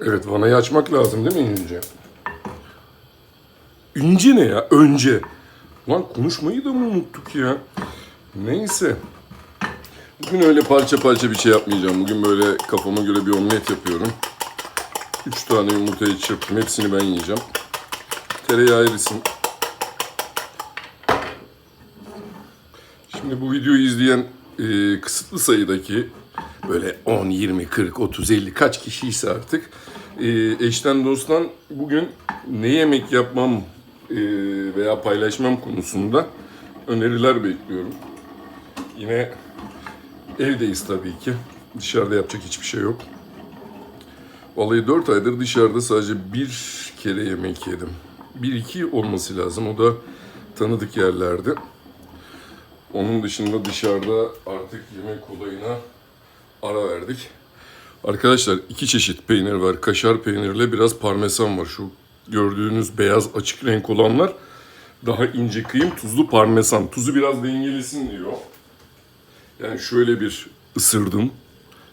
Evet vanayı açmak lazım değil mi İnce? İnce ne ya? Önce. Lan konuşmayı da mı unuttuk ya? Neyse. Bugün öyle parça parça bir şey yapmayacağım. Bugün böyle kafama göre bir omlet yapıyorum. Üç tane yumurtayı çırptım. Hepsini ben yiyeceğim. Tereyağı erisin. Şimdi bu videoyu izleyen e, kısıtlı sayıdaki böyle 10, 20, 40, 30, 50 kaç kişiyse artık e, eşten dosttan bugün ne yemek yapmam e, veya paylaşmam konusunda öneriler bekliyorum. Yine evdeyiz tabii ki. Dışarıda yapacak hiçbir şey yok. Vallahi 4 aydır dışarıda sadece bir kere yemek yedim. Bir iki olması lazım. O da tanıdık yerlerde. Onun dışında dışarıda artık yemek olayına ara verdik. Arkadaşlar iki çeşit peynir var. Kaşar peynirle biraz parmesan var. Şu gördüğünüz beyaz açık renk olanlar daha ince kıyım tuzlu parmesan. Tuzu biraz dengelesin diyor. Yani şöyle bir ısırdım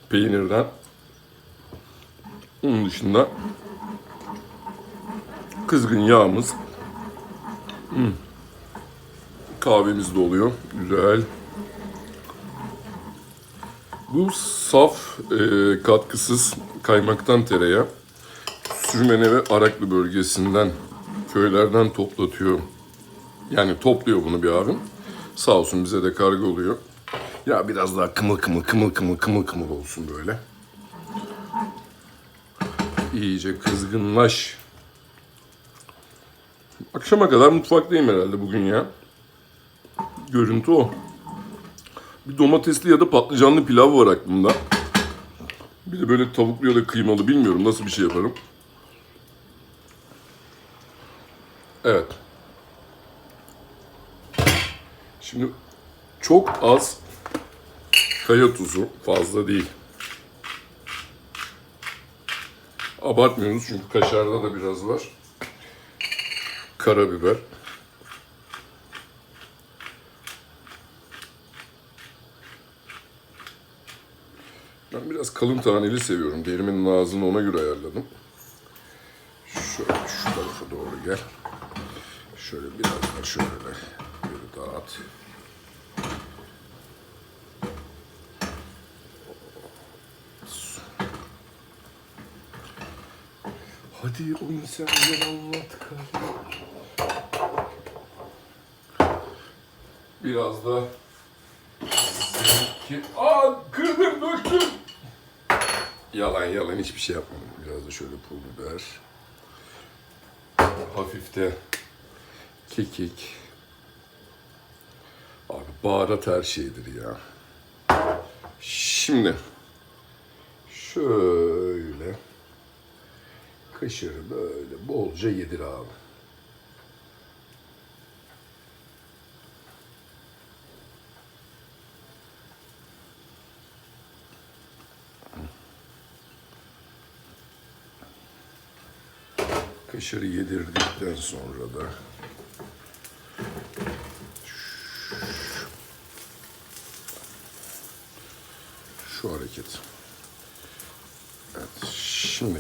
peynirden. Onun dışında kızgın yağımız. Hmm. Kahvemiz de oluyor. Güzel. Bu saf, e, katkısız kaymaktan tereyağı. Sürmene ve Araklı bölgesinden, köylerden toplatıyor. Yani topluyor bunu bir abim. Sağ olsun bize de kargo oluyor. Ya biraz daha kımıl kımıl kımıl kımıl kımıl kımıl olsun böyle. İyice kızgınlaş. Akşama kadar mutfaktayım herhalde bugün ya. Görüntü o. Bir domatesli ya da patlıcanlı pilav var aklımda. Bir de böyle tavuklu ya da kıymalı bilmiyorum nasıl bir şey yaparım. Evet. Şimdi çok az kaya tuzu fazla değil. Abartmıyoruz çünkü kaşarda da biraz var. Karabiber. Ben biraz kalın taneli seviyorum. Derimin ağzını ona göre ayarladım. Şöyle şu tarafa doğru gel. Şöyle biraz da şöyle bir dağıt. Hadi o insanları anlat kardeşim. Biraz da ki Aa kırdım döktüm. Yalan yalan hiçbir şey yapmadım. Biraz da şöyle pul biber. Hafif de kekik. Abi baharat her şeydir ya. Şimdi şöyle kaşarı böyle bolca yedir abi. Kaşarı yedirdikten sonra da şu hareket. Evet, şimdi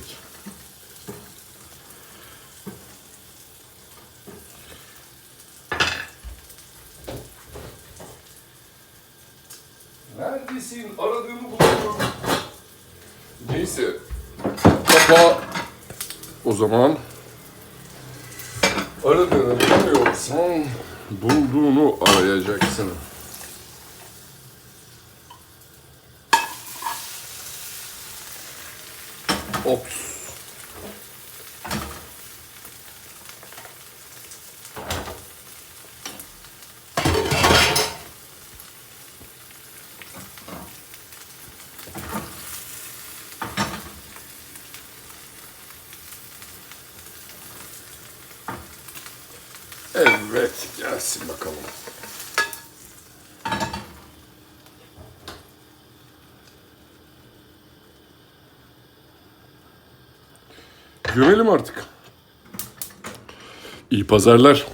Neredesin? Aradığımı bulamıyorum. Neyse. Kapağı o zaman aradığını bulamıyorsan bulduğunu arayacaksın. Ops. Evet, gelsin bakalım. Gömelim artık. İyi pazarlar.